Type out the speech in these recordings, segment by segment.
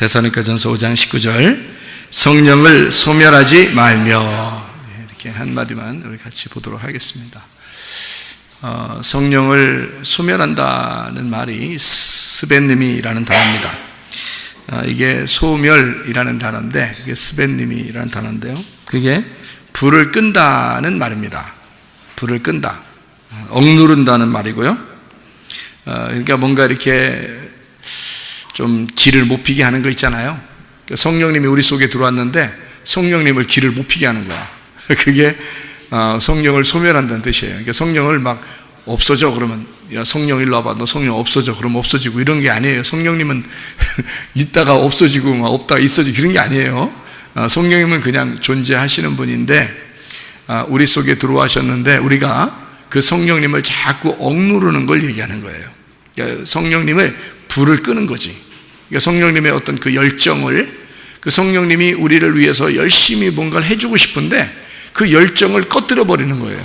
대사니까전서 5장 19절 성령을 소멸하지 말며 네, 이렇게 한 마디만 우리 같이 보도록 하겠습니다. 어, 성령을 소멸한다는 말이 스벤님이라는 단어입니다. 어, 이게 소멸이라는 단어인데 이게 스벤님이라는 단어인데요. 그게 불을 끈다는 말입니다. 불을 끈다. 어, 억누른다는 말이고요. 어, 그러니까 뭔가 이렇게 좀 길을 못 피게 하는 거 있잖아요. 그러니까 성령님이 우리 속에 들어왔는데 성령님을 길을 못 피게 하는 거야. 그게 어, 성령을 소멸한다는 뜻이에요. 그러니까 성령을 막 없어져 그러면 야 성령 일로 와봐 너 성령 없어져 그럼 없어지고 이런 게 아니에요. 성령님은 있다가 없어지고 막 없다가 있어지고 그런 게 아니에요. 어, 성령님은 그냥 존재하시는 분인데 아, 우리 속에 들어와셨는데 우리가 그 성령님을 자꾸 억누르는 걸 얘기하는 거예요. 그러니까 성령님을 불을 끄는 거지. 그러니까 성령님의 어떤 그 열정을 그 성령님이 우리를 위해서 열심히 뭔가를 해주고 싶은데 그 열정을 꺼뜨려 버리는 거예요.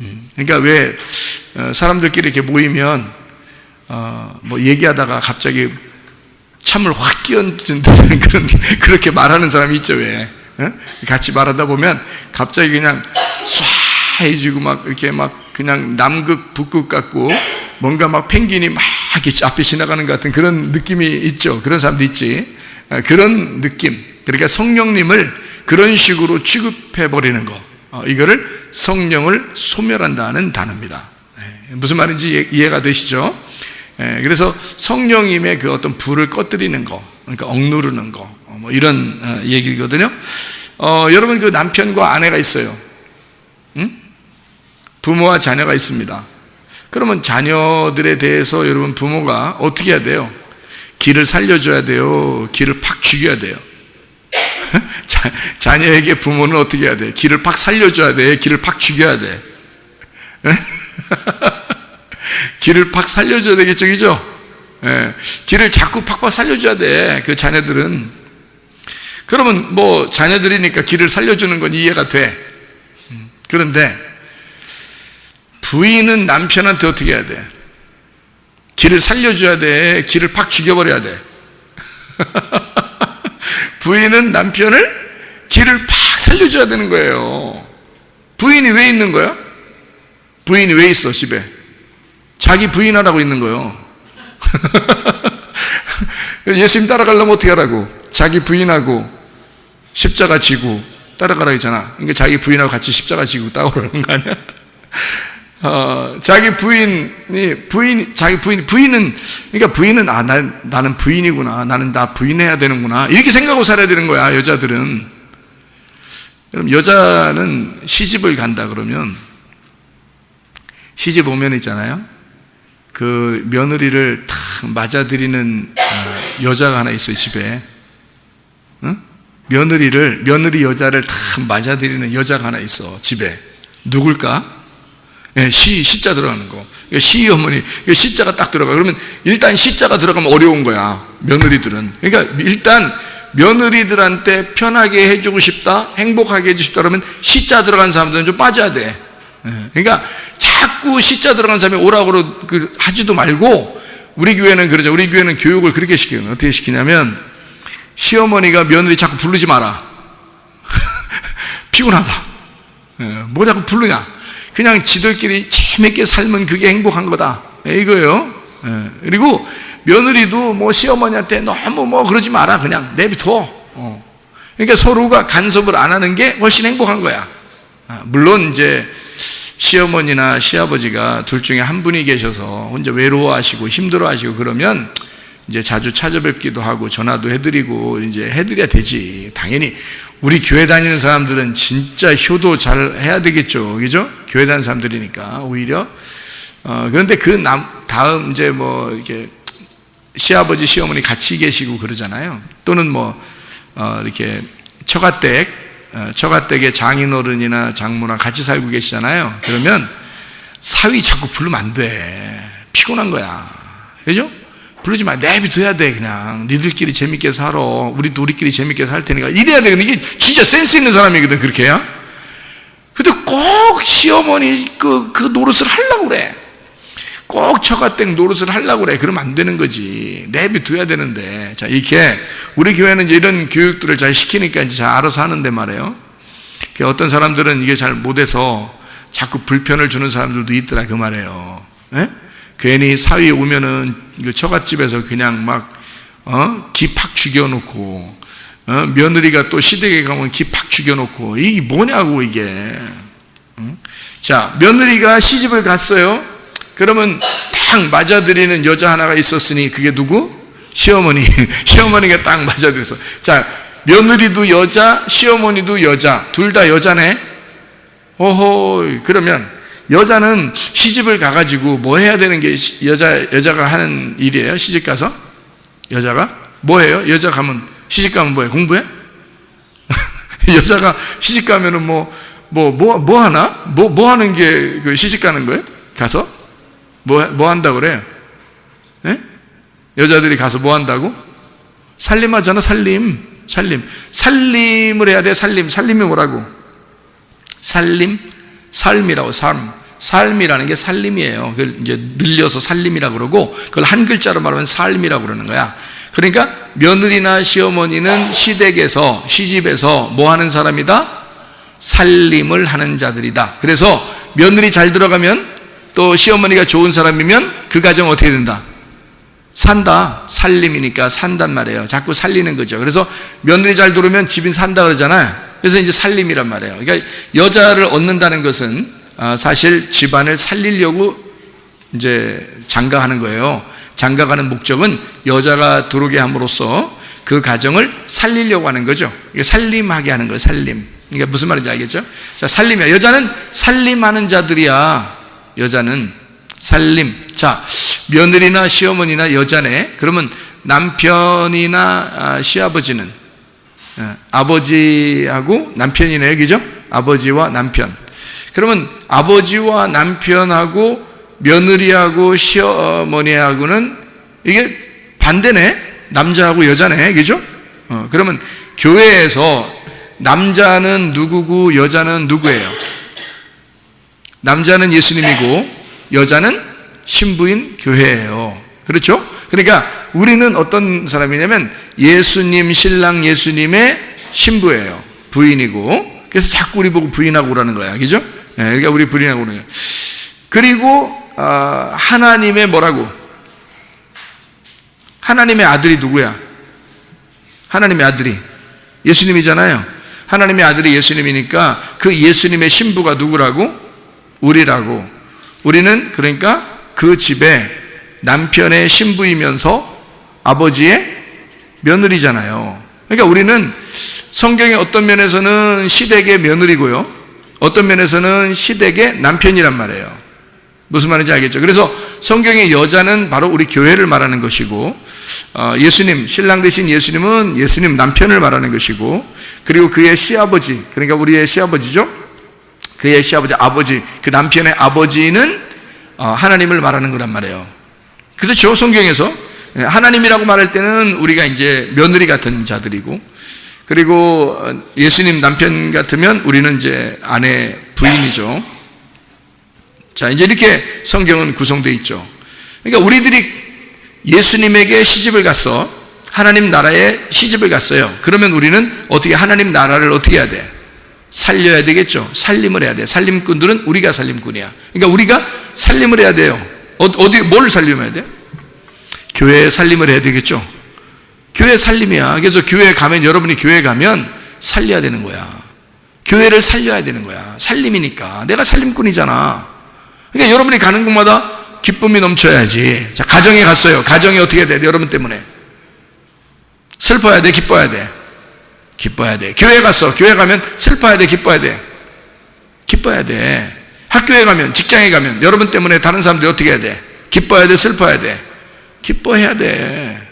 음. 그러니까 왜 어, 사람들끼리 이렇게 모이면 어, 뭐 얘기하다가 갑자기 참을 확 끼얹는 그런 그렇게 말하는 사람이 있죠 왜? 어? 같이 말하다 보면 갑자기 그냥 쏴 해지고 막 이렇게 막 그냥 남극 북극 같고 뭔가 막 펭귄이 막 이렇게 앞에 지나가는 것 같은 그런 느낌이 있죠. 그런 사람도 있지. 어, 그런 느낌. 그러니까 성령님을 그런 식으로 취급해 버리는 거. 어, 이거를 성령을 소멸한다는 단어입니다. 예, 무슨 말인지 이해가 되시죠? 예, 그래서 성령님의 그 어떤 불을 꺼뜨리는 거, 그러니까 억누르는 거, 어, 뭐 이런 얘기거든요. 어, 여러분 그 남편과 아내가 있어요. 응? 부모와 자녀가 있습니다. 그러면 자녀들에 대해서 여러분 부모가 어떻게 해야 돼요? 길을 살려줘야 돼요. 길을 팍 죽여야 돼요. 자, 자녀에게 부모는 어떻게 해야 돼? 길을 팍 살려줘야 돼. 길을 팍 죽여야 돼. 길을 팍 살려줘야 되겠죠, 그죠? 예, 길을 자꾸 팍팍 살려줘야 돼. 그 자녀들은. 그러면 뭐 자녀들이니까 길을 살려주는 건 이해가 돼. 음, 그런데 부인은 남편한테 어떻게 해야 돼? 길을 살려줘야 돼. 길을 팍 죽여버려야 돼. 부인은 남편을 길을 팍 살려줘야 되는 거예요. 부인이 왜 있는 거야? 부인이 왜 있어, 집에? 자기 부인하라고 있는 거예요. 예수님 따라가려면 어떻게 하라고? 자기 부인하고 십자가 지고 따라가라 했잖아. 그러니까 자기 부인하고 같이 십자가 지고 따라오라는 거 아니야? 어, 자기 부인이 부인 자기 부인 부인은 그러니까 부인은 아 나, 나는 부인이구나. 나는 나 부인해야 되는구나. 이렇게 생각하고 살아야 되는 거야 여자들은. 그럼 여자는 시집을 간다 그러면 시집 오면 있잖아요. 그 며느리를 탁 맞아들이는 어, 여자가 하나 있어요 집에. 응? 며느리를 며느리 여자를 탁 맞아들이는 여자가 하나 있어 집에. 누굴까? 예, 시, 시자 들어가는 거. 시 어머니, 시자가 딱 들어가. 그러면 일단 시자가 들어가면 어려운 거야. 며느리들은. 그러니까 일단 며느리들한테 편하게 해주고 싶다, 행복하게 해주고 싶다 그러면 시자 들어간 사람들은 좀 빠져야 돼. 예, 그러니까 자꾸 시자 들어간 사람이 오라고 그 하지도 말고 우리 교회는 그러죠. 우리 교회는 교육을 그렇게 시켜요. 어떻게 시키냐면 시어머니가 며느리 자꾸 부르지 마라. 피곤하다. 예, 뭐 자꾸 부르냐. 그냥 지들끼리 재밌게 살면 그게 행복한 거다. 예, 이거예요. 예. 그리고 며느리도 뭐 시어머니한테 너무 뭐 그러지 마라. 그냥 내비둬. 어. 그러니까 서로가 간섭을 안 하는 게 훨씬 행복한 거야. 아, 물론 이제 시어머니나 시아버지가 둘 중에 한 분이 계셔서 혼자 외로워하시고 힘들어하시고 그러면 이제 자주 찾아뵙기도 하고 전화도 해드리고 이제 해드려야 되지. 당연히 우리 교회 다니는 사람들은 진짜 효도 잘 해야 되겠죠. 그죠? 교회 다니는 사람들이니까 오히려. 어, 그런데 그 남, 다음 이제 뭐 이렇게 시아버지, 시어머니 같이 계시고 그러잖아요. 또는 뭐, 어, 이렇게 처가댁, 어, 처가댁에 장인어른이나 장모나 같이 살고 계시잖아요. 그러면 사위 자꾸 부르면 안 돼. 피곤한 거야. 그죠? 부르지 마. 내비둬야 돼, 그냥. 니들끼리 재밌게 살아. 우리도 우리끼리 재밌게 살 테니까. 이래야 돼. 근데 이게 진짜 센스 있는 사람이거든, 그렇게 해야. 근데 꼭 시어머니 그, 그 노릇을 하려고 그래. 꼭 처가댁 노릇을 하려고 그래. 그러면 안 되는 거지. 내비둬야 되는데. 자, 이렇게 우리 교회는 이제 이런 교육들을 잘 시키니까 이제 잘 알아서 하는데 말이에요. 그 어떤 사람들은 이게 잘 못해서 자꾸 불편을 주는 사람들도 있더라 그 말이에요. 예? 괜히 사위 오면은 그 처갓집에서 그냥 막 어? 기팍 죽여놓고 어? 며느리가 또 시댁에 가면 기팍 죽여놓고 이게 뭐냐고 이게. 응? 자 며느리가 시집을 갔어요. 그러면 딱 맞아들이는 여자 하나가 있었으니 그게 누구? 시어머니. 시어머니가 딱 맞아들였어. 자 며느리도 여자, 시어머니도 여자, 둘 다 여자네. 오호 그러면 여자는 시집을 가가지고 뭐 해야 되는 게 시- 여자 여자가 하는 일이에요? 시집 가서 여자가 뭐 해요? 여자 가면 시집 가면 뭐해? 공부해? 여자가 시집 가면은 뭐 뭐 뭐 뭐 하나? 뭐 뭐 하는 게 그 시집 가는 거예요? 가서 뭐 뭐 한다 그래요? 예? 여자들이 가서 뭐 한다고? 살림하잖아 살림 살림 살림을 해야 돼 살림 살림이 뭐라고? 살림 삶이라고 삶 삶이라는 게 살림이에요. 그걸 이제 늘려서 살림이라고 그러고 그걸 한 글자로 말하면 삶이라고 그러는 거야. 그러니까 며느리나 시어머니는 시댁에서 시집에서 뭐 하는 사람이다? 살림을 하는 자들이다. 그래서 며느리 잘 들어가면 또 시어머니가 좋은 사람이면 그 가정 어떻게 된다? 산다. 살림이니까 산단 말이에요. 자꾸 살리는 거죠. 그래서 며느리 잘 들어오면 집인 산다 그러잖아요. 그래서 이제 살림이란 말이에요. 그러니까 여자를 얻는다는 것은 아, 사실 집안을 살리려고 이제 장가하는 거예요. 장가가는 목적은 여자가 들어오게 함으로써 그 가정을 살리려고 하는 거죠. 살림하게 하는 거예요. 살림. 그러니까 무슨 말인지 알겠죠? 자, 살림이야. 여자는 살림하는 자들이야. 여자는 살림. 자, 며느리나 시어머니나 여자네. 그러면 남편이나 아, 시아버지는 어, 아버지하고 남편이네요. 그죠? 아버지와 남편. 그러면 아버지와 남편하고 며느리하고 시어머니하고는 이게 반대네. 남자하고 여자네. 그죠? 어, 그러면 교회에서 남자는 누구고 여자는 누구예요? 남자는 예수님이고 여자는 신부인 교회예요. 그렇죠? 그러니까 우리는 어떤 사람이냐면 예수님 신랑 예수님의 신부예요. 부인이고 그래서 자꾸 우리 보고 부인하고 그러는 거야. 그죠? 예, 그러니까 우리 그러는 거야. 그리고 어, 하나님의 뭐라고? 하나님의 아들이 누구야? 하나님의 아들이 예수님이잖아요. 하나님의 아들이 예수님이니까 그 예수님의 신부가 누구라고? 우리라고. 우리는 그러니까 그 집에 남편의 신부이면서 아버지의 며느리잖아요. 그러니까 우리는 성경의 어떤 면에서는 시댁의 며느리고요. 어떤 면에서는 시댁의 남편이란 말이에요. 무슨 말인지 알겠죠? 그래서 성경의 여자는 바로 우리 교회를 말하는 것이고, 어, 예수님, 신랑 되신 예수님은 예수님 남편을 말하는 것이고, 그리고 그의 시아버지, 그러니까 우리의 시아버지죠? 그의 시아버지, 아버지, 그 남편의 아버지는 어, 하나님을 말하는 거란 말이에요. 그렇죠? 성경에서. 예, 하나님이라고 말할 때는 우리가 이제 며느리 같은 자들이고, 그리고 어, 예수님 남편 같으면 우리는 이제 아내 부인이죠. 자, 이제 이렇게 성경은 구성되어 있죠. 그러니까 우리들이 예수님에게 시집을 갔어. 하나님 나라에 시집을 갔어요. 그러면 우리는 어떻게 하나님 나라를 어떻게 해야 돼? 살려야 되겠죠. 살림을 해야 돼. 살림꾼들은 우리가 살림꾼이야. 그러니까 우리가 살림을 해야 돼요. 어, 어디 뭘 살림해야 돼? 교회에 살림을 해야 되겠죠. 교회 살림이야. 그래서 교회에 가면 여러분이 교회에 가면 살려야 되는 거야. 교회를 살려야 되는 거야. 살림이니까. 내가 살림꾼이잖아. 그러니까 여러분이 가는 곳마다 기쁨이 넘쳐야지. 자, 가정에 갔어요. 가정이 어떻게 돼? 여러분 때문에. 슬퍼야 돼, 기뻐야 돼. 기뻐야 돼. 교회 갔어. 교회 가면 슬퍼야 돼, 기뻐야 돼. 기뻐야 돼. 학교에 가면, 직장에 가면, 여러분 때문에 다른 사람들이 어떻게 해야 돼? 기뻐야 돼, 슬퍼야 돼. 기뻐해야 돼.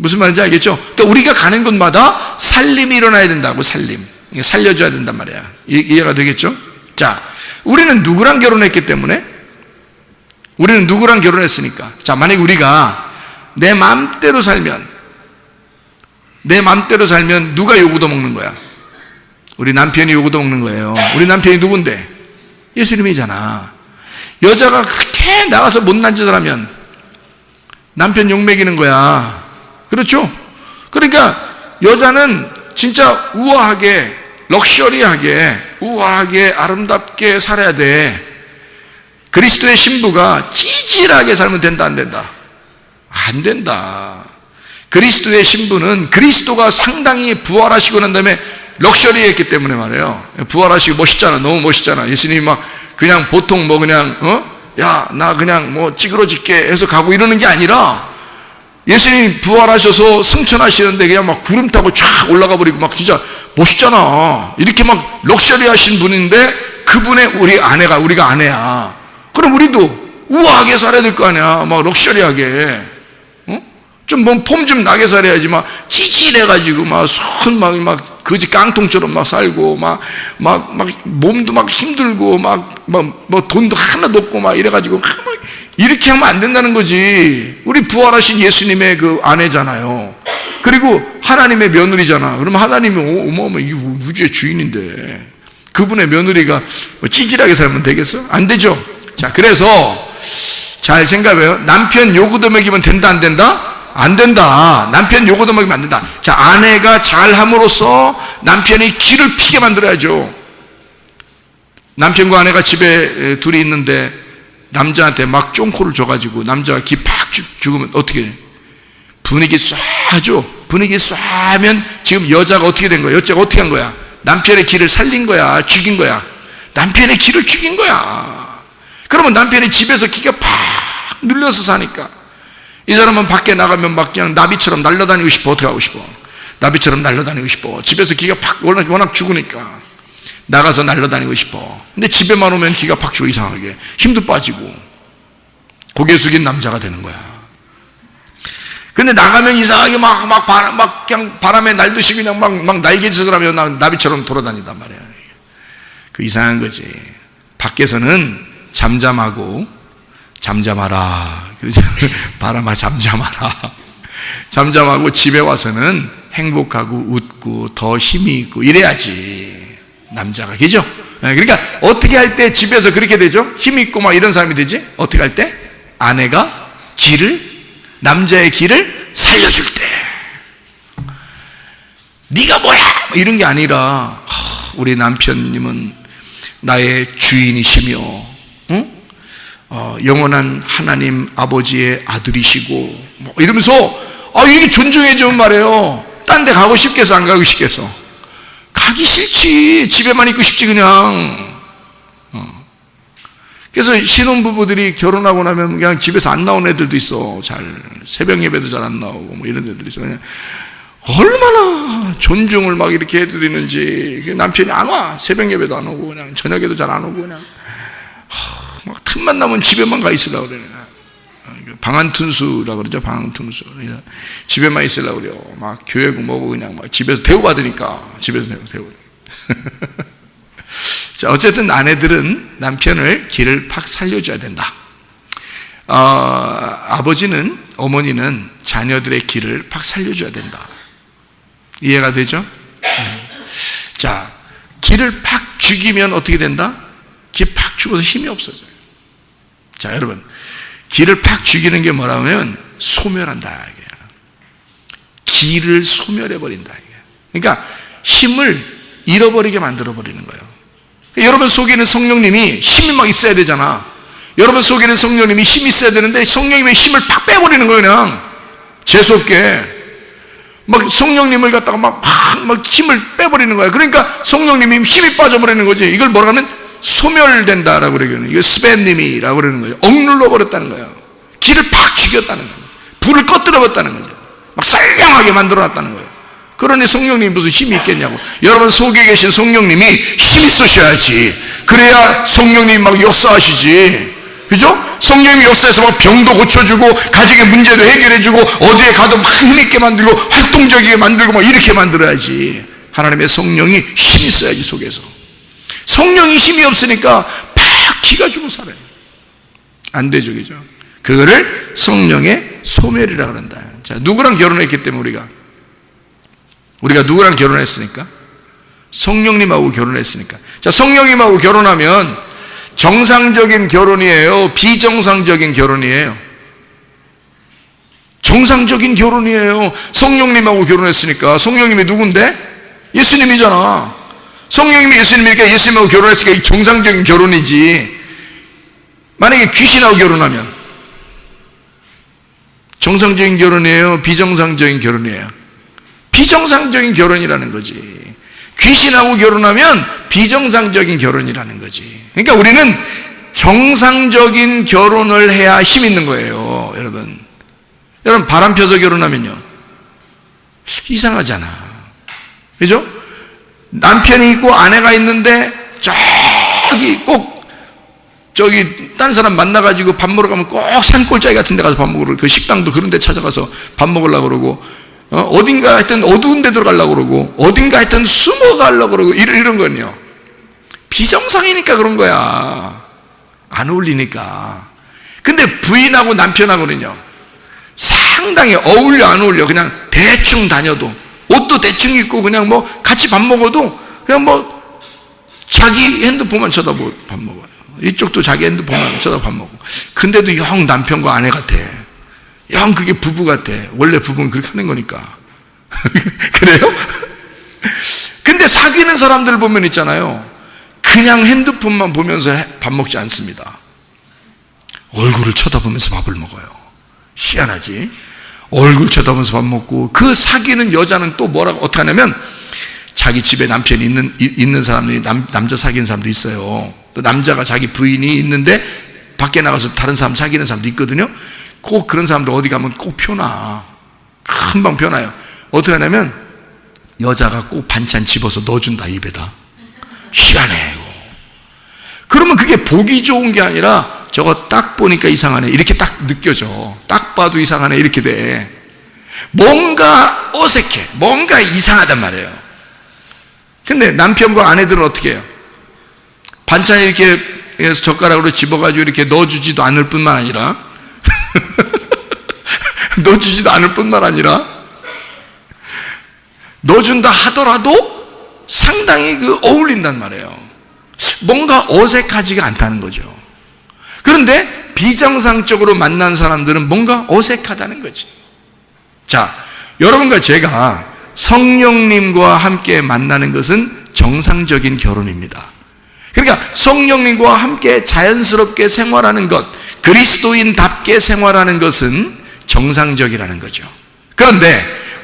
무슨 말인지 알겠죠? 그러니까 우리가 가는 곳마다 살림이 일어나야 된다고, 살림. 살려줘야 된단 말이야. 이- 이해가 되겠죠? 자, 우리는 누구랑 결혼했기 때문에? 우리는 누구랑 결혼했으니까? 자, 만약 우리가 내 마음대로 살면, 내 마음대로 살면 누가 요구도 먹는 거야? 우리 남편이 요구도 먹는 거예요. 우리 남편이 누군데? 예수님이잖아. 여자가 그렇게 해 나가서 못난 짓을 하면 남편 욕 먹이는 거야. 그렇죠? 그러니까 여자는 진짜 우아하게, 럭셔리하게, 우아하게, 아름답게 살아야 돼. 그리스도의 신부가 찌질하게 살면 된다, 안 된다? 안 된다. 그리스도의 신부는 그리스도가 상당히 부활하시고 난 다음에 럭셔리했기 때문에 말이에요. 부활하시고 멋있잖아. 너무 멋있잖아. 예수님이 막 그냥 보통 뭐 그냥, 어? 야, 나 그냥 뭐 찌그러질게 해서 가고 이러는 게 아니라 예수님이 부활하셔서 승천하시는데 그냥 막 구름 타고 쫙 올라가 버리고 막 진짜 멋있잖아. 이렇게 막 럭셔리 하신 분인데 그분의 우리 아내가, 우리가 아내야. 그럼 우리도 우아하게 살아야 될 거 아니야. 막 럭셔리하게. 어? 좀뭐폼 좀 나게 살아야지. 막 찌질해가지고 막손 막, 막 거지 깡통처럼 막 살고 막, 막, 막 몸도 막 힘들고 막, 막, 뭐 돈도 하나도 없고 막 이래가지고 막 이렇게 하면 안 된다는 거지. 우리 부활하신 예수님의 그 아내잖아요. 그리고 하나님의 며느리잖아. 그러면 하나님이 어마어마 이 우주의 주인인데 그분의 며느리가 뭐 찌질하게 살면 되겠어? 안 되죠. 자, 그래서 잘 생각해요. 남편 요구도 먹이면 된다, 안 된다? 안 된다. 남편 요구도 먹이면 안 된다. 자, 아내가 잘 함으로써 남편이 기를 피게 만들어야죠. 남편과 아내가 집에 둘이 있는데 남자한테 막 쫑코를 줘가지고 남자가 기팍 죽으면 어떻게 해? 분위기 쏴죠. 분위기 쏴면 지금 여자가 어떻게 된 거야? 여자가 어떻게 한 거야? 남편의 기를 살린 거야. 죽인 거야. 남편의 기를 죽인 거야. 그러면 남편이 집에서 기가 팍 눌려서 사니까 이 사람은 밖에 나가면 막 그냥 나비처럼 날아다니고 싶어. 어떻게 하고 싶어? 나비처럼 날아다니고 싶어. 집에서 기가 팍 워낙, 워낙 죽으니까 나가서 날아다니고 싶어. 근데 집에만 오면 기가 팍 죽어 이상하게 힘도 빠지고 고개 숙인 남자가 되는 거야. 근데 나가면 이상하게 막, 막, 바람, 막, 그냥 바람에 날듯이 그냥 막, 막 날개짓을 하면 나비처럼 돌아다닌단 말이야. 그 이상한 거지. 밖에서는 잠잠하고, 잠잠하라. 바람아, 잠잠하라. 잠잠하고 집에 와서는 행복하고 웃고 더 힘이 있고 이래야지. 남자가. 그죠? 그러니까 어떻게 할 때 집에서 그렇게 되죠? 힘이 있고 막 이런 사람이 되지? 어떻게 할 때? 아내가 길을 남자의 길을 살려줄 때 네가 뭐야 이런 게 아니라 우리 남편님은 나의 주인이시며 응? 어, 영원한 하나님 아버지의 아들이시고 뭐 이러면서 아 이게 존중해 주는 말이에요 딴 데 가고 싶겠어 안 가고 싶겠어 가기 싫지 집에만 있고 싶지 그냥 그래서 신혼부부들이 결혼하고 나면 그냥 집에서 안 나온 애들도 있어. 잘. 새벽 예배도 잘 안 나오고 뭐 이런 애들이 있어. 그냥 얼마나 존중을 막 이렇게 해드리는지. 그 남편이 안 와. 새벽 예배도 안 오고 그냥 저녁에도 잘 안 오고 그냥. 막 틈만 나면 집에만 가 있으려고 그래. 방한툰수라 그러죠. 방한툰수. 그래서 집에만 있으려고 그래요. 막 교회고 뭐고 그냥 막 집에서 대우받으니까 집에서 대우. 대우. 자, 어쨌든 아내들은 남편을 길을 팍 살려줘야 된다. 어, 아버지는, 어머니는 자녀들의 길을 팍 살려줘야 된다. 이해가 되죠? 자, 길을 팍 죽이면 어떻게 된다? 길 팍 죽어서 힘이 없어져요. 자, 여러분. 길을 팍 죽이는 게 뭐라면 소멸한다. 이게. 길을 소멸해버린다. 이게. 그러니까 힘을 잃어버리게 만들어버리는 거예요. 여러분 속에는 성령님이 힘이 막 있어야 되잖아. 여러분 속에는 성령님이 힘이 있어야 되는데 성령님의 힘을 팍 빼버리는 거예요, 그냥. 재수없게. 막 성령님을 갖다가 막, 막, 막 힘을 빼버리는 거야. 그러니까 성령님이 힘이 빠져버리는 거지. 이걸 뭐라 하면 소멸된다라고 그러거든요. 이거 스벤님이라고 그러는 거예요. 억눌러 버렸다는 거예요. 길을 팍 죽였다는 거예요. 불을 꺼뜨려 버렸다는 거죠. 막 쌀량하게 만들어 놨다는 거예요. 그러니 성령님이 무슨 힘이 있겠냐고. 여러분 속에 계신 성령님이 힘 있으셔야지. 그래야 성령님이 막 역사하시지. 그죠? 성령님이 역사해서 막 병도 고쳐주고, 가정의 문제도 해결해주고, 어디에 가도 막 힘있게 만들고, 활동적이게 만들고, 막 이렇게 만들어야지. 하나님의 성령이 힘 있어야지, 속에서. 성령이 힘이 없으니까 팍 기가 죽어 살아요. 안 되죠, 그죠? 그거를 성령의 소멸이라 그런다. 자, 누구랑 결혼했기 때문에 우리가 우리가 누구랑 결혼했으니까? 성령님하고 결혼했으니까. 자, 성령님하고 결혼하면 정상적인 결혼이에요? 비정상적인 결혼이에요? 정상적인 결혼이에요. 성령님하고 결혼했으니까. 성령님이 누군데? 예수님이잖아. 성령님이 예수님이니까 예수님하고 결혼했으니까 이 정상적인 결혼이지. 만약에 귀신하고 결혼하면 정상적인 결혼이에요? 비정상적인 결혼이에요? 비정상적인 결혼이라는 거지. 귀신하고 결혼하면 비정상적인 결혼이라는 거지. 그러니까 우리는 정상적인 결혼을 해야 힘 있는 거예요, 여러분. 여러분, 바람 펴서 결혼하면요. 이상하잖아. 그죠? 남편이 있고 아내가 있는데 저기 꼭 저기 딴 사람 만나가지고 밥 먹으러 가면 꼭 산골짜기 같은 데 가서 밥 먹으러 그 식당도 그런 데 찾아가서 밥 먹으려고 그러고 어, 딘가 하여튼 어두운 데 들어가려고 그러고 어딘가 하여튼 숨어가려고 그러고 이런, 이런 거는요. 비정상이니까 그런 거야. 안 어울리니까. 근데 부인하고 남편하고는요 상당히 어울려 안 어울려. 그냥 대충 다녀도 옷도 대충 입고 그냥 뭐 같이 밥 먹어도 그냥 뭐 자기 핸드폰만 쳐다보고 밥 먹어요. 이쪽도 자기 핸드폰만 쳐다보고 밥 먹고. 근데도 영 남편과 아내 같아. 영 그게 부부 같아. 원래 부부는 그렇게 하는 거니까. 그래요? 근데 사귀는 사람들 보면 있잖아요. 그냥 핸드폰만 보면서 해- 밥 먹지 않습니다. 얼굴을 쳐다보면서 밥을 먹어요. 희한하지 얼굴 쳐다보면서 밥 먹고 그 사귀는 여자는 또 뭐라고 어떻게 하냐면 자기 집에 남편이 있는 이- 있는 사람들이 남, 남자 사귀는 사람도 있어요. 또 남자가 자기 부인이 있는데 밖에 나가서 다른 사람 사귀는 사람도 있거든요. 꼭 그런 사람들 어디 가면 꼭 표나. 금방 표나요. 어떻게 하냐면 여자가 꼭 반찬 집어서 넣어준다 입에다. 희한해 이거. 그러면 그게 보기 좋은 게 아니라 저거 딱 보니까 이상하네. 이렇게 딱 느껴져. 딱 봐도 이상하네. 이렇게 돼. 뭔가 어색해. 뭔가 이상하단 말이에요. 근데 남편과 아내들은 어떻게 해요? 반찬 이렇게 해서 젓가락으로 집어가지고 이렇게 넣어주지도 않을 뿐만 아니라? 넣어주지도 않을 뿐만 아니라? 넣어준다 하더라도 상당히 그 어울린단 말이에요. 뭔가 어색하지가 않다는 거죠. 그런데 비정상적으로 만난 사람들은 뭔가 어색하다는 거지. 자, 여러분과 제가 성령님과 함께 만나는 것은 정상적인 결혼입니다. 그러니까 성령님과 함께 자연스럽게 생활하는 것, 그리스도인답게 생활하는 것은 정상적이라는 거죠. 그런데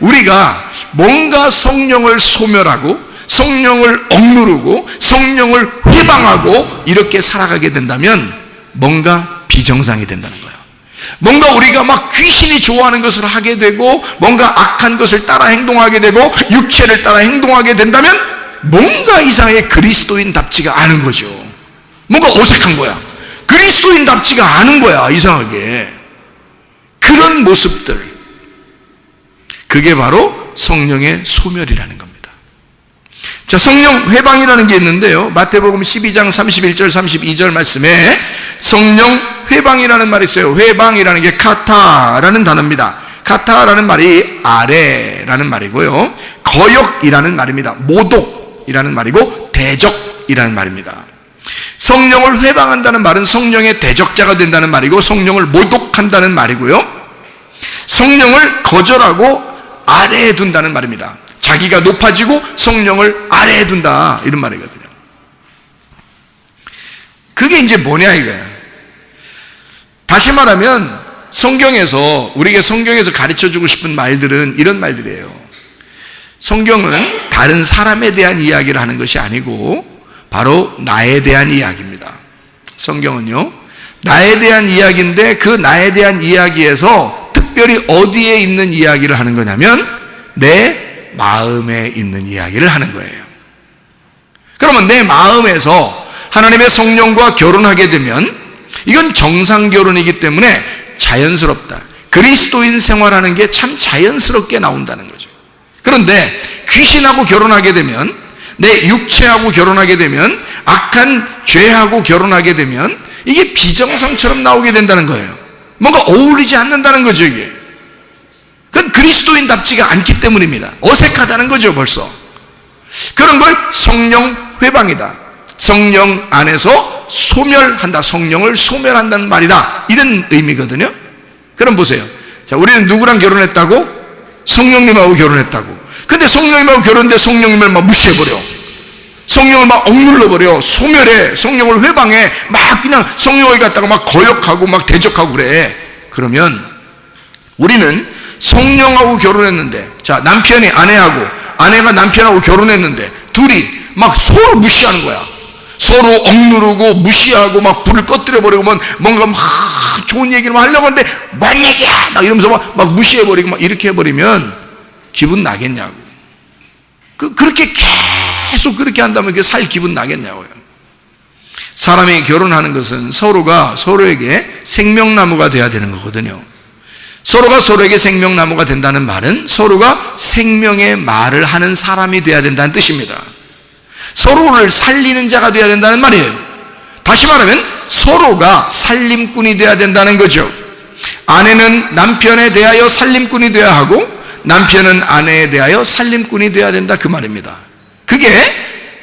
우리가 뭔가 성령을 소멸하고 성령을 억누르고 성령을 회방하고 이렇게 살아가게 된다면 뭔가 비정상이 된다는 거예요. 뭔가 우리가 막 귀신이 좋아하는 것을 하게 되고 뭔가 악한 것을 따라 행동하게 되고 육체를 따라 행동하게 된다면 뭔가 이상하게 그리스도인답지가 않은 거죠. 뭔가 어색한 거야. 그리스도인답지가 않은 거야, 이상하게. 그런 모습들. 그게 바로 성령의 소멸이라는 겁니다. 자, 성령 회방이라는 게 있는데요. 마태복음 12장 31절 32절 말씀에 성령 회방이라는 말이 있어요. 회방이라는 게 카타라는 단어입니다. 카타라는 말이 아래라는 말이고요. 거역이라는 말입니다. 모독이라는 말이고 대적이라는 말입니다. 성령을 회방한다는 말은 성령의 대적자가 된다는 말이고 성령을 모독한다는 말이고요. 성령을 거절하고 아래에 둔다는 말입니다. 자기가 높아지고 성령을 아래에 둔다 이런 말이거든요. 그게 이제 뭐냐 이거예요. 다시 말하면 성경에서 우리에게 성경에서 가르쳐 주고 싶은 말들은 이런 말들이에요. 성경은 다른 사람에 대한 이야기를 하는 것이 아니고 바로 나에 대한 이야기입니다. 성경은요. 나에 대한 이야기인데 그 나에 대한 이야기에서 특별히 어디에 있는 이야기를 하는 거냐면 내 마음에 있는 이야기를 하는 거예요. 그러면 내 마음에서 하나님의 성령과 결혼하게 되면 이건 정상 결혼이기 때문에 자연스럽다. 그리스도인 생활하는 게 참 자연스럽게 나온다는 거죠. 그런데 귀신하고 결혼하게 되면 내 육체하고 결혼하게 되면 악한 죄하고 결혼하게 되면 이게 비정상처럼 나오게 된다는 거예요. 뭔가 어울리지 않는다는 거죠, 이게. 그건 그리스도인답지가 않기 때문입니다. 어색하다는 거죠, 벌써. 그런 걸 성령 회방이다. 성령 안에서 소멸한다. 성령을 소멸한다는 말이다. 이런 의미거든요. 그럼 보세요. 자, 우리는 누구랑 결혼했다고? 성령님하고 결혼했다고. 근데 성령님하고 결혼했는데 성령님을 막 무시해버려. 성령을 막 억눌러버려. 소멸해. 성령을 회방해. 막 그냥 성령을 갖다가 막 거역하고 막 대적하고 그래. 그러면 우리는 성령하고 결혼했는데, 자, 남편이 아내하고, 아내가 남편하고 결혼했는데, 둘이 막 서로 무시하는 거야. 서로 억누르고 무시하고 막 불을 꺼뜨려 버리고 막 뭔가 막 좋은 얘기를 막 하려고 하는데 뭔 얘기야? 막 이러면서 막, 막 무시해 버리고 막 이렇게 해 버리면 기분 나겠냐고. 그, 그렇게 계속 그렇게 한다면 그 살 기분 나겠냐고요. 사람이 결혼하는 것은 서로가 서로에게 생명나무가 돼야 되는 거거든요. 서로가 서로에게 생명나무가 된다는 말은 서로가 생명의 말을 하는 사람이 돼야 된다는 뜻입니다 서로를 살리는 자가 되어야 된다는 말이에요. 다시 말하면 서로가 살림꾼이 되어야 된다는 거죠. 아내는 남편에 대하여 살림꾼이 되어야 하고 남편은 아내에 대하여 살림꾼이 되어야 된다 그 말입니다. 그게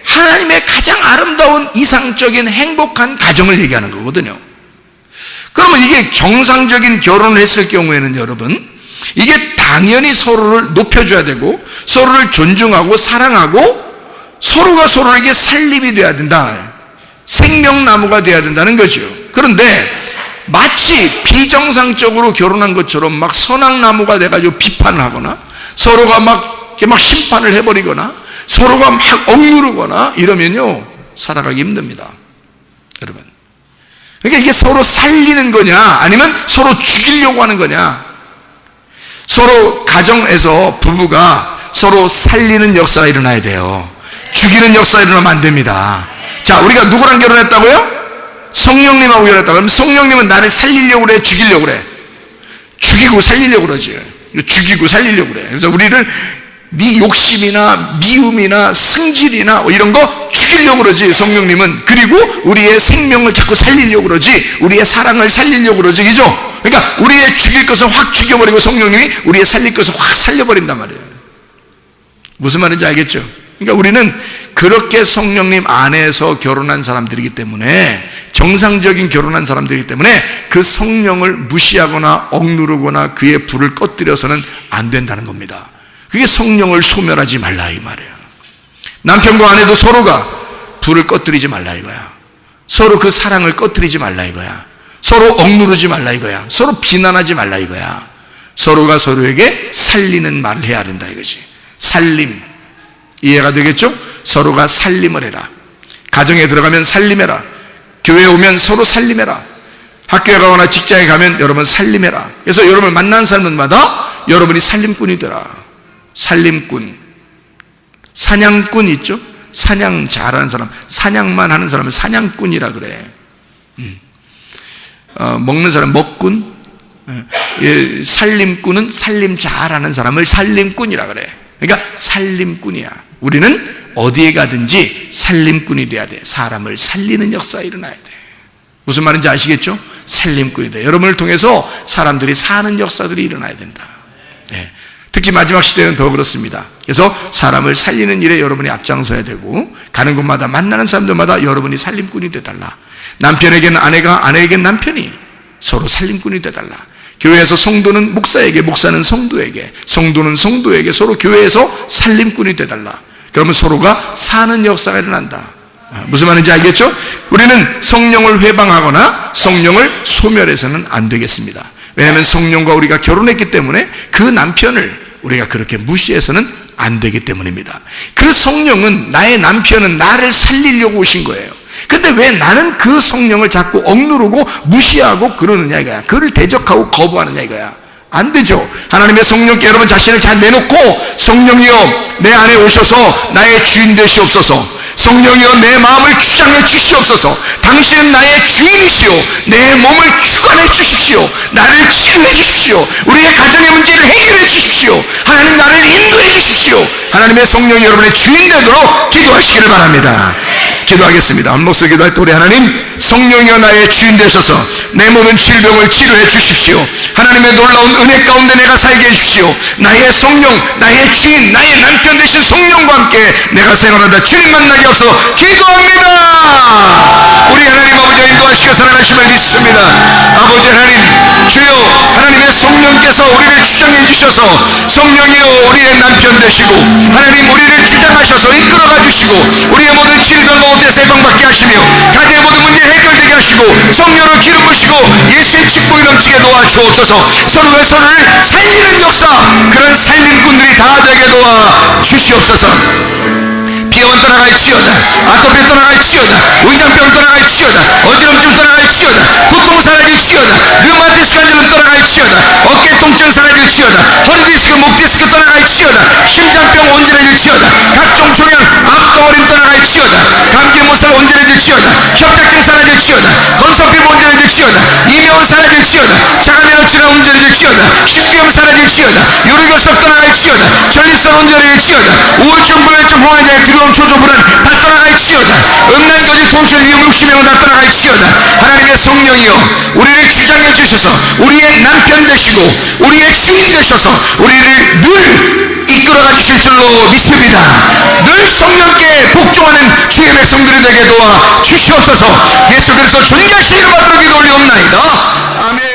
하나님의 가장 아름다운 이상적인 행복한 가정을 얘기하는 거거든요. 그러면 이게 정상적인 결혼을 했을 경우에는 여러분 이게 당연히 서로를 높여줘야 되고 서로를 존중하고 사랑하고 서로가 서로에게 살림이 돼야 된다. 생명나무가 돼야 된다는 거죠. 그런데 마치 비정상적으로 결혼한 것처럼 막 선악나무가 돼가지고 비판을 하거나 서로가 막, 이렇게 막 심판을 해버리거나 서로가 막 억누르거나 이러면요. 살아가기 힘듭니다. 여러분. 그러니까 이게 서로 살리는 거냐 아니면 서로 죽이려고 하는 거냐 서로 가정에서 부부가 서로 살리는 역사가 일어나야 돼요. 죽이는 역사가 일어나면 안 됩니다. 자, 우리가 누구랑 결혼했다고요? 성령님하고 결혼했다. 그럼 성령님은 나를 살리려고 그래, 죽이려고 그래. 죽이고 살리려고 그러지. 죽이고 살리려고 그래. 그래서 우리를 네 욕심이나 미움이나 승질이나 뭐 이런 거 죽이려고 그러지 성령님은 그리고 우리의 생명을 자꾸 살리려고 그러지 우리의 사랑을 살리려고 그러지 그죠? 그러니까 우리의 죽일 것을 확 죽여버리고 성령님이 우리의 살릴 것을 확 살려버린단 말이에요 무슨 말인지 알겠죠? 그러니까 우리는 그렇게 성령님 안에서 결혼한 사람들이기 때문에 정상적인 결혼한 사람들이기 때문에 그 성령을 무시하거나 억누르거나 그의 불을 꺼뜨려서는 안 된다는 겁니다. 그게 성령을 소멸하지 말라 이 말이에요. 남편과 아내도 서로가 불을 꺼뜨리지 말라 이거야. 서로 그 사랑을 꺼뜨리지 말라 이거야. 서로 억누르지 말라 이거야. 서로 비난하지 말라 이거야. 서로가 서로에게 살리는 말을 해야 된다 이거지. 살림. 이해가 되겠죠? 서로가 살림을 해라. 가정에 들어가면 살림해라. 교회에 오면 서로 살림해라. 학교에 가거나 직장에 가면 여러분 살림해라. 그래서 여러분을 만난 사람마다 여러분이 살림꾼이 되라. 살림꾼. 사냥꾼 있죠? 사냥 잘하는 사람. 사냥만 하는 사람을 사냥꾼이라 그래. 음. 어, 먹는 사람 먹꾼. 예, 살림꾼은 살림 잘하는 사람을 살림꾼이라 그래. 그러니까 살림꾼이야. 우리는 어디에 가든지 살림꾼이 돼야 돼. 사람을 살리는 역사가 일어나야 돼. 무슨 말인지 아시겠죠? 살림꾼이 돼. 여러분을 통해서 사람들이 사는 역사들이 일어나야 된다. 네. 특히 마지막 시대는 더 그렇습니다. 그래서 사람을 살리는 일에 여러분이 앞장서야 되고 가는 곳마다 만나는 사람들마다 여러분이 살림꾼이 되달라. 남편에게는 아내가 아내에게는 남편이 서로 살림꾼이 되달라. 교회에서 성도는 목사에게, 목사는 성도에게, 성도는 성도에게 서로 교회에서 살림꾼이 되달라. 그러면 서로가 사는 역사가 일어난다. 아, 무슨 말인지 알겠죠? 우리는 성령을 회방하거나 성령을 소멸해서는 안 되겠습니다. 왜냐하면 성령과 우리가 결혼했기 때문에 그 남편을 우리가 그렇게 무시해서는 안 되기 때문입니다. 그 성령은 나의 남편은 나를 살리려고 오신 거예요. 근데 왜 나는 그 성령을 자꾸 억누르고 무시하고 그러느냐 이거야. 그를 대적하고 거부하느냐 이거야. 안 되죠. 하나님의 성령께 여러분 자신을 잘 내놓고 성령이여 내 안에 오셔서 나의 주인 되시옵소서. 성령이여 내 마음을 주장해 주시옵소서. 당신은 나의 주인이시오. 내 몸을 주관해 주십시오. 나를 치유해 주십시오. 우리의 가정의 문제를 해결해 주십시오. 하나님 나를 인도해 주십시오. 하나님의 성령이 여러분의 주인 되도록 기도하시기를 바랍니다. 기도하겠습니다. 한 목소리 기도할 때 우리 하나님 성령이여 나의 주인 되셔서 내 모든 질병을 치료해 주십시오. 하나님의 놀라운 은혜 가운데 내가 살게 해주시오. 나의 성령, 나의 주인, 나의 남편 되신 성령과 함께 내가 생활하다 주님 만나게 없어 기도합니다. 우리 하나님 아버지 인도하시고 살아나심을 믿습니다. 아버지 하나님 주여 하나님의 성령께서 우리를 주장해 주셔서 성령이여 우리의 남편 되시고 하나님 우리를 주장하셔서 이끌어가 주시고 우리의 모든 질병 가운데 세방받게 하시며 가정의 모든 문제 해결되게 하시고 성령으로 기름 부시고 예수의 축복이 넘치게 도와주옵소서. 서로가 서로를 살리는 역사 그런 살림꾼들이 다 되게 도와 주시옵소서. 비염은 떠나갈지어다 아토피 떠나갈지어다 의장병 떠나갈지어다 어지럼증 떠나갈지어다 고통 사라질지어다 류마티스 관절은 떠나갈지어다 어깨 통증 사라질지어다 허리 디스크 목 디스크 떠나갈지어다 심장병 온전해질지어다 각종 종양 어리 떠나갈지어다 감기 못살 온전해질지어다 협착증 사라질지어다 건성피부 온전해질 지어다 이명은 사라질 지어다 자가면역치가 온전해질지어다 식비염 사라질 지어다 요리결석 떠나갈 지어다 전립선 온전해질지어다 우울증 불안증 홍화장 두려움 초조 불안 다 떠나갈 지어다 음란거지 통증 위험 욕심형 다 떠나갈 지어다 하나님의 성령이여 우리를 주장해 주셔서 우리의 남편 되시고 우리의 주인 되셔서 우리를 늘 이끌어가 주실 줄로 믿습니다. 늘 성령께 복종하는 주의 백성들이 되게 도와 주시옵소서. 예수 그리스도 존귀하신 이름으로 어려옵나이다. 아멘.